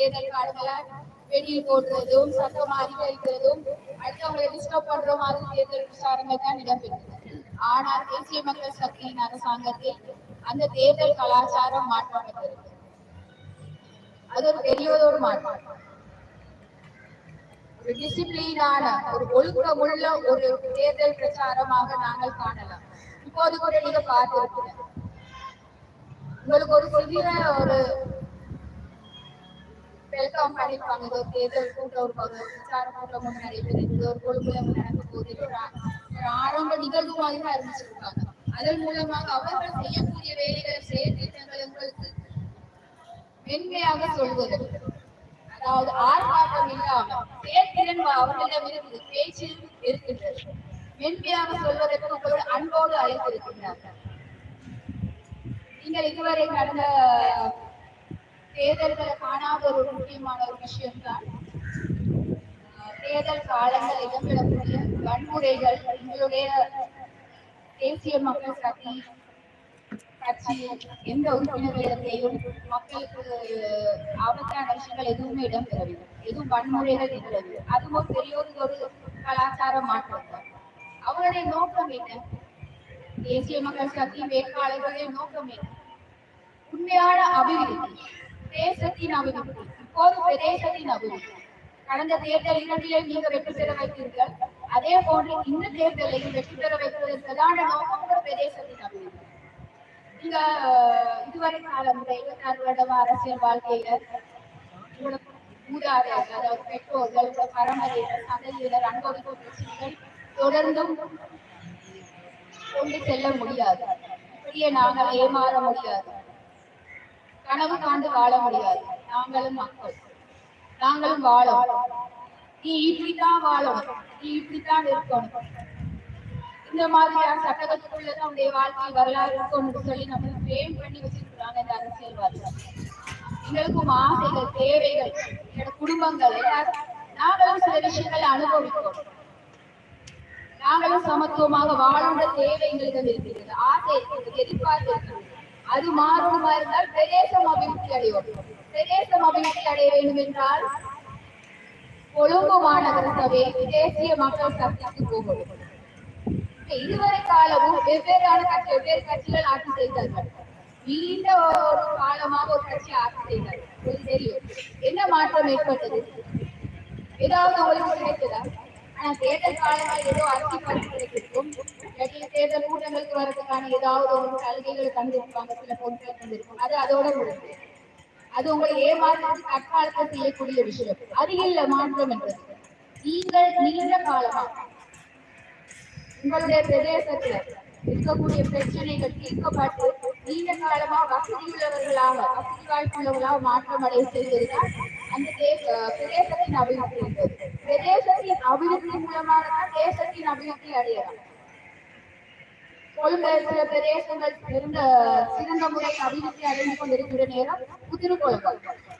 தேர்தல் காலங்கள வெளியில் போடுறதும் சத்தமா அதிகரிக்கிறதும் அடுத்தவங்களை டிஸ்டர்ப் பண்ற மாதிரி தேர்தல் பிரச்சாரங்கள் தான் இடம்பெற்றது ஆனால் தேசிய மக்கள் சக்தியின் அரசாங்கத்தில் அந்த தேர்தல் கலாச்சாரம் மாற்றப்பட்டது அது ஒரு பெரியதொரு மாற்றம். ஒரு டிசிப்ளினான ஒரு ஒழுக்கமுள்ள ஒரு தேர்தல் பிரச்சாரமாக நாங்கள் காணலாம். இப்போது கூட நீங்க பார்த்திருக்கிறேன் உங்களுக்கு ஒரு சிறிய ஒரு வெல்கம் தேர்தல் கூட்டம் பிரச்சார கூட்டம் ஒன்று நடைபெறுது ஒரு நடக்க போகுது. ஒரு ஆரம்ப நிகழ்வு மாதிரி அறிவிச்சிருக்காங்க. அதன் மூலமாக அவர்கள் செய்யக்கூடிய உங்களுக்கு மென்மையாக சொல்வது. அதாவது ஆர்ப்பாட்டம் இல்லாமல் செயற்திறன் அவர்களிடம் இருக்குது பேச்சு இருக்கின்றது. மென்மையாக சொல்வதற்கு உங்களோட அன்போடு அழைத்திருக்கின்றார்கள். நீங்கள் இதுவரை நடந்த தேர்தல்களை காணாத ஒரு முக்கியமான ஒரு விஷயம் தான் தேர்தல் காலங்கள் இடம்பெறக்கூடிய வன்முறைகள் எங்களுடைய தேசிய மக்கள் சக்தி கட்சி எந்த உறுப்பினர்களிடத்தையும் மக்களுக்கு ஆபத்தான விஷயங்கள் எதுவுமே இடம்பெறவில்லை. எதுவும் வன்முறைகள் இடம்பெறவில்லை. அதுவும் பெரிய ஒரு ஒரு கலாச்சார மாற்றம் தான். அவருடைய நோக்கம் என்ன? தேசிய மக்கள் சக்தி வேட்பாளர்களுடைய நோக்கம் என்ன? உண்மையான அபிவிருத்தி. தேசத்தின் அபிவிருத்தி இப்போது பிரதேசத்தின் அபிவிருத்தி கடந்த தேர்தல் இரண்டிலே நீங்க வெற்றி பெற வைத்தீர்கள். அதே போன்று இந்த தேர்தலையும் வெற்றி பெற வைப்பது பிரதான நோக்கம் ஒரு பிரதேசத்தின் அபிவிருத்தி நீங்க இதுவரை காலம் இந்த இருபத்தி ஆறு வருட அரசியல் வாழ்க்கையில உங்களோட மூதாதையர்கள் அதாவது பெற்றோர்கள் பரம்பரையினர் சந்ததியினர் அனுபவிக்கும் பிரச்சனைகள் தொடர்ந்தும் கொண்டு செல்ல முடியாது. இப்படியே நாங்கள் ஏமாற முடியாது. கனவு காண்டு வாழ முடியாது. நாங்களும் மக்கள். நாங்களும் வாழும். நீ இப்படித்தான் வாழணும் நீ இப்படித்தான் இருக்கணும். இந்த மாதிரியான சட்டகத்துக்குள்ளதான் உடைய வாழ்க்கை வரலாறு இருக்கும்னு சொல்லி நம்ம ஃப்ரேம் பண்ணி வச்சிருக்கிறாங்க இந்த அரசியல்வாதிகள். எங்களுக்கும் ஆசைகள் தேவைகள் என்னோட குடும்பங்கள் எல்லாரும் நாங்களும் சில விஷயங்களை அனுபவிக்கிறோம் நாங்களும் சமத்துவமாக வாழும் தேவை எங்களுக்கு இருக்கிறது. ஆசை இருக்கிறது எதிர்பார்ப்பு இருக்கிறது. அது மாறுமா இருந்தால் பிரதேசம் அபிவிருத்தி அடையும் பிரதேசம் அபிவிருத்தி அடைய வேண்டும் என்றால் கொழும்பு மாநகர சபை தேசிய மக்கள் சக்திக்கு போகும். இதுவரை காலமும் வெவ்வேறான கட்சி வெவ்வேறு கட்சிகள் ஆட்சி செய்தார்கள். நீண்ட ஒரு காலமாக ஒரு கட்சி ஆட்சி செய்தார்கள். தெரியும். என்ன மாற்றம் ஏற்பட்டது? ஏதாவது உங்களுக்கு கிடைத்ததா? ஆனா தேர்தல் காலங்கள் ஏதோ அரசு பணி இல்லாட்டி தேர்தல் கூட்டங்களுக்கு வரதுக்கான ஏதாவது ஒரு சலுகைகளை தந்திருப்பாங்க சில பொருட்கள் தந்திருக்கும் அது அதோட முடிஞ்சு அது உங்களை ஏமாற்றுறது தற்காலத்தை செய்யக்கூடிய விஷயம். அது இல்ல மாற்றம் என்றது நீங்கள் நீண்ட காலமா உங்களுடைய பிரதேசத்துல இருக்கக்கூடிய பிரச்சனைகள் தீர்க்கப்பட்டு நீண்ட காலமா வசதி உள்ளவர்களாக வசதி வாய்ப்புள்ளவர்களாக மாற்றம் அடைய செய்வதுதான் அந்த தேச பிரதேசத்தின் அபிவிருத்தி என்பது. பிரதேசத்தின் அபிவிருத்தி மூலமாக தான் தேசத்தின் அபிவிருத்தி அடையலாம். கொழும்பு சில பிரதேசங்கள் சிறந்த சிறந்த முறையில் அபிவிருத்தி அடைந்து கொண்டிருக்கிற நேரம் புதிருக்கொழும்பு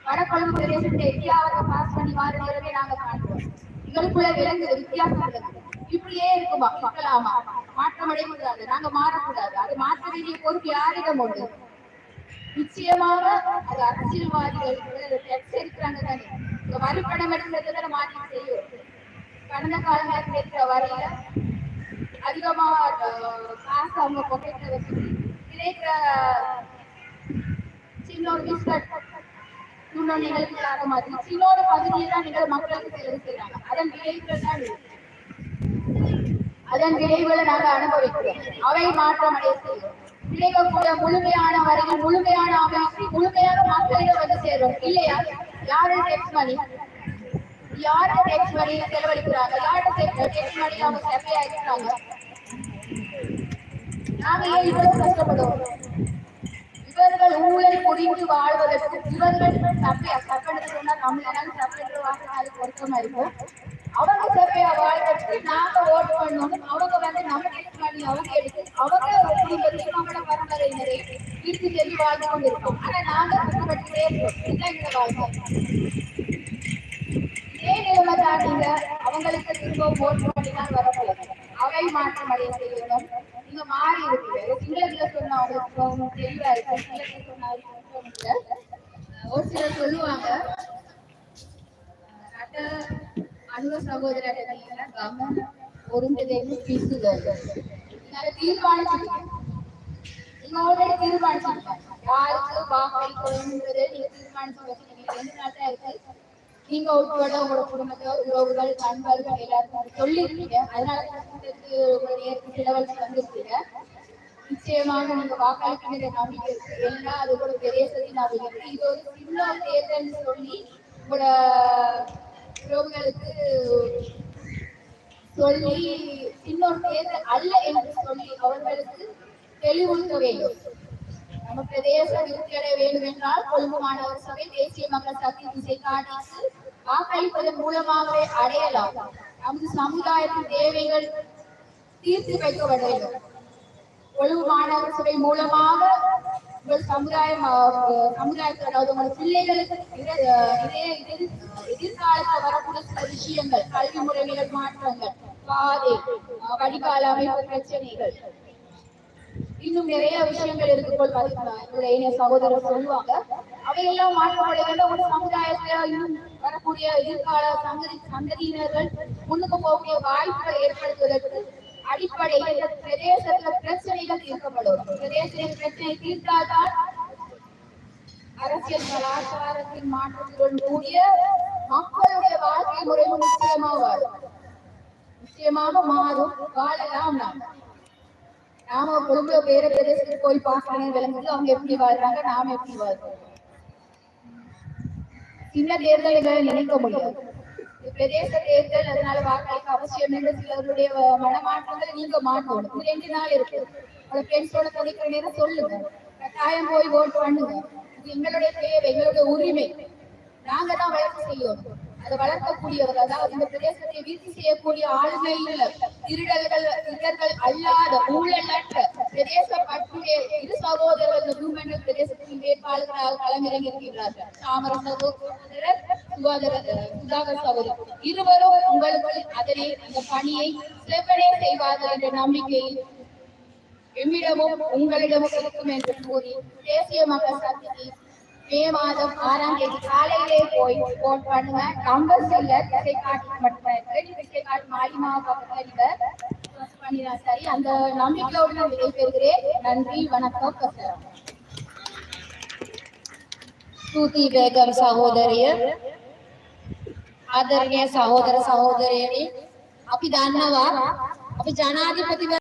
வடகொழும்பு பிரதேசத்தை எட்டியாவது பாஸ் பண்ணி வார நேரமே நாங்க காண்கிறோம். எங்களுக்குள்ள விலங்குது வித்தியாசம் விலங்குது இப்படியே இருக்குமா? இருக்கலாமா மாற்றம் அடையக்கூடாது. நாங்க மாறக்கூடாது. அது மாற்ற வேண்டிய பொறுப்பு யாரிடம் உண்டு? நிச்சயமாக அது அரசியல்வாதிகள் டெக்ஸ் இருக்கிறாங்க தானே. இந்த வரிப்படம் எடுக்கிறத மாற்றி செய்யும் கடந்த காலங்களில் கிடைக்கிற வரையில அதிகமா காசு அவங்க பொக்கெட்ல வச்சு கிடைக்கிற சின்ன ஒரு பிஸ்கட் இன்னொன்று மாதிரி சின்ன ஒரு பகுதியை தான் நீங்கள் மக்களுக்கு செலவு செய்யறாங்க அதன் விளைவுகள் தான் அதன் விளைவுகளை நாங்கள் அனுபவிக்கிறோம். அவை மாற்றம் அடைய செய்யும். கிடைக்கக்கூடிய முழுமையான வரையில் முழுமையான அமைப்பு முழுமையான மக்களிடம் வந்து சேரும். இல்லையா? யாரும் டெக்ஸ்ட் பண்ணி யாரு டெக்ஸ் மணி செலவழிக்கிறாங்க? யாரு டெக்ஸ் மணி அவங்க செவ்வையா இருக்கிறாங்க நாங்க ஏன் இவ்வளவு கஷ்டப்படுவோம் இவர்கள் ஊழல் புரிந்து வாழ்வதற்கு இவர்கள் சப்பையா சப்பனது சொன்னா தமிழ்நாடு சப்பென்று வாங்கினா அது பொருத்தமா இருக்கும். அவங்க சப்பையா வாழ்வதற்கு நாங்க ஓட்டு பண்ணணும் அவங்க வந்து நம்ம டெக்ஸ் பண்ணி அவங்க எடுத்து அவங்க குடும்பத்தையும் நம்மளோட பரம்பரையினரை இருந்து சென்று வாழ்ந்து கொண்டிருக்கோம். ஆனா நாங்க கஷ்டப்பட்டுட்டே இருக்கோம் இதுதான் எங்க வாழ்க்கை. இதே நிலைமை தாண்டிங்க அவங்களுக்கு திரும்ப போட் வர வரப்போகுது. அவை மாற்றம் அடைந்து நீங்க மாறி இருக்குது சிங்களத்துல சொன்னா அவங்களுக்கு தெளிவா இருக்கும் சிங்களத்துல சொன்னா ஒரு சிலர் சொல்லுவாங்க அணுவ சகோதர கமம் ஒருங்கிணைந்து பேசுதல். தீர்மானம் உங்களோட தீர்மானிச்சிருக்காங்க யாருக்கு வாக்களிக்கணும்ன்றதை நீங்க தீர்மானிச்சு வச்சுருக்கீங்க ரெண்டு நாட்டா இருக்கு. நீங்க உட்பட உங்களோட குடும்பத்தை உறவுகள் நண்பர்கள் எல்லாருக்கும் சொல்லியிருக்கீங்க அதனால தான் உங்களுடைய செலவழிச்சு வந்திருக்கீங்க நிச்சயமாக நீங்க வாக்களிக்கிற நம்பிக்கை இருக்கு. எல்லா கூட பெரிய சதி இருக்கு இது ஒரு சின்ன தேர்தல் சொல்லி உங்களோட உறவுகளுக்கு சொல்லி இன்னொரு தேர்தல் அல்ல என்று சொல்லி அவர்களுக்கு தெளிவுறுத்த வேண்டும். நம்ம பிரதேச விருத்தி அடைய வேண்டும் என்றால் கொழும்பு மாணவர் சபை தேசிய மக்கள் சக்தி திசை காட்டிக்கு வாக்களிப்பதன் மூலமாகவே அடையலாம். நமது சமுதாயத்தின் தேவைகள் தீர்த்து வைக்கப்பட வேண்டும் கொழும்பு மாணவர் சபை மூலமாக உங்கள் சமுதாயம் அஹ், சமுதாயத்தில் அதாவது உங்கள் பிள்ளைகளுக்கு இதே எதிர்காலத்தில் வரக்கூடிய சில விஷயங்கள் கல்வி முறைகள் மாற்றங்கள் பாதை வடிகால அமைப்பு பிரச்சனைகள். இன்னும் நிறைய விஷயங்கள் இருக்கு போல் பாத்தீங்கன்னா என்னுடைய சகோதரர் சொல்லுவாங்க. அவையெல்லாம் மாற்றப்பட வேண்டும் ஒரு சமுதாயத்துல இன்னும் வரக்கூடிய எதிர்கால சங்கதி சந்ததியினர்கள் முன்னுக்கு போகக்கூடிய வாய்ப்புகளை ஏற்படுத்துவதற்கு அடிப்படையில் இந்த பிரதேசத்துல பிரச்சனைகள் தீர்க்கப்படும் பிரதேசத்தில் பிரச்சனை தீர்த்தால்தான் அரசியல் கலாச்சாரத்தின் மாற்றத்துடன் கூடிய மக்களுடைய வாழ்க்கை முறையும் நிச்சயமாக வாழும் நிச்சயமாக மாறும். வாழலாம் நாம். நாம குடும்ப வேற பிரதேசத்துக்கு போய் பார்க்கணும் விளங்குது அவங்க எப்படி வாழ்றாங்க? நாம எப்படி வாழ்றோம்? சின்ன தேர்தல்களை நினைக்க முடியாது பிரதேச தேர்தல் அதனால வாக்களிக்க அவசியம் என்று சிலருடைய மனமாற்றங்களை நீங்க மாற்றணும். இது ரெண்டு நாள் இருக்கு. உங்களோட ஃப்ரெண்ட்ஸோட கதைக்கிற நேரம் சொல்லுங்க. கட்டாயம் போய் ஓட் பண்ணுங்க. இது எங்களுடைய தேவை எங்களுடைய உரிமை. நாங்க தான் வளர்ச்சி செய்யணும். அதை வளர்க்கக்கூடியவர் அதாவது இந்த பிரதேசத்தை வீழ்ச்சி செய்யக்கூடிய ஆளுமை இல்ல. திருடர்கள் திருடர்கள் அல்லாத ஊழலற்ற பிரதேச பற்றிய இரு சகோதரர்கள் பிரதேச வேட்பாளர்களாக களமிறங்கி இருக்கிறார்கள் சகோதரர் சுதாகர் சகோதரர் இருவரும் உங்களுக்கு அதனை அந்த பணியை செவ்வனே செய்வார்கள் என்ற நம்பிக்கையில் எம்மிடமும் உங்களிடமும் இருக்கும் என்று கூறி தேசிய மக்கள் சக்திக்கு மே மாதம் ஆறாம் தேதி காலையிலே போய் போட் பண்ணுவேன் நம்பர்ஸ் இல்ல திசை காட்டி மட்டும். இருக்கு மாலிமா பக்கத்துல சரி. அந்த நம்பிக்கையோடு நான் விடைபெறுகிறேன். நன்றி வணக்கம் स्तुति वेगम सहोदरीय आदरणीय सहोदर सहोदरी अभी धन्यवाद अभी जनाधिपति